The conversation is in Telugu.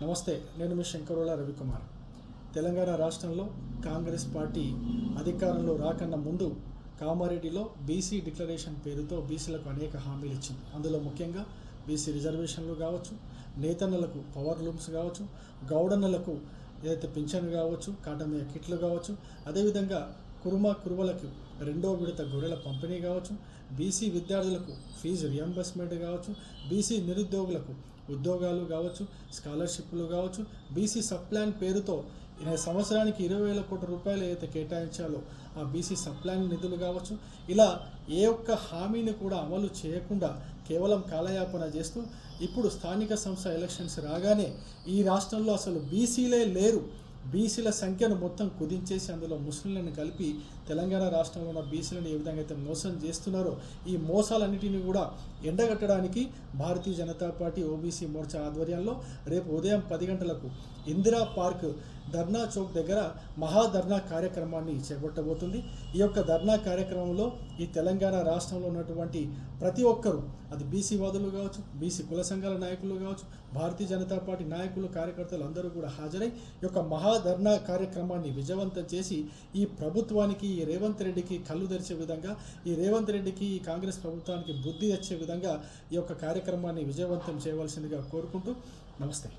నమస్తే నేను మీ శంకరోళ రవికుమార్. తెలంగాణ రాష్ట్రంలో కాంగ్రెస్ పార్టీ అధికారంలో రాకన్నా ముందు కామారెడ్డిలో బీసీ డిక్లరేషన్ పేరుతో బీసీలకు అనేక హామీలు ఇచ్చింది. అందులో ముఖ్యంగా బీసీ రిజర్వేషన్లు కావచ్చు నేతన్నలకు పవర్ లూమ్స్ కావచ్చు గౌడన్నలకు ఏదైతే పింఛన్ కావచ్చు కాటమయ్య కిట్లు కావచ్చు అదేవిధంగా కురుమ కురువలకు రెండో విడత గొర్రెల పంపిణీ కావచ్చు బీసీ విద్యార్థులకు ఫీజు రియంబర్స్మెంట్ కావచ్చు బీసీ నిరుద్యోగులకు ఉద్యోగాలు కావచ్చు స్కాలర్షిప్లు కావచ్చు బీసీ సప్లాన్ పేరుతో సంవత్సరానికి ఇరవై వేల కోట్ల రూపాయలు ఏదైతే కేటాయించాలో ఆ బీసీ సప్లాన్ నిధులు కావచ్చు. ఇలా ఏ ఒక్క హామీని కూడా అమలు చేయకుండా కేవలం కాలయాపన చేస్తూ ఇప్పుడు స్థానిక సంస్థ ఎలక్షన్స్ రాగానే ఈ రాష్ట్రంలో అసలు బీసీలే లేరు. బీసీల సంఖ్యను మొత్తం కుదించేసి అందులో ముస్లింలను కలిపి తెలంగాణ రాష్ట్రంలో ఉన్న బీసీలను ఏ విధంగా అయితే మోసం చేస్తున్నారో ఈ మోసాలన్నిటిని కూడా ఎండగట్టడానికి భారతీయ జనతా పార్టీ ఓబీసీ మోర్చా ఆధ్వర్యంలో రేపు ఉదయం పది గంటలకు ఇందిరా పార్క్ ధర్నా చౌక్ దగ్గర మహాధర్నా కార్యక్రమాన్ని చేపట్టబోతుంది. ఈ యొక్క ధర్నా కార్యక్రమంలో ఈ తెలంగాణ రాష్ట్రంలో ఉన్నటువంటి ప్రతి ఒక్కరూ అది బీసీ వాదులు కావచ్చు బీసీ కుల సంఘాల నాయకులు కావచ్చు భారతీయ జనతా పార్టీ నాయకులు కార్యకర్తలు అందరూ కూడా హాజరై ఈ యొక్క మహాధర్నా కార్యక్రమాన్ని విజయవంతం చేసి ఈ ప్రభుత్వానికి ఈ రేవంత్ రెడ్డికి కళ్ళు తెరిచే విధంగా ఈ రేవంత్ రెడ్డికి ఈ కాంగ్రెస్ ప్రభుత్వానికి బుద్ధి తెచ్చే విధంగా ఈ యొక్క కార్యక్రమాన్ని విజయవంతం చేయవలసిందిగా కోరుకుంటూ నమస్తే.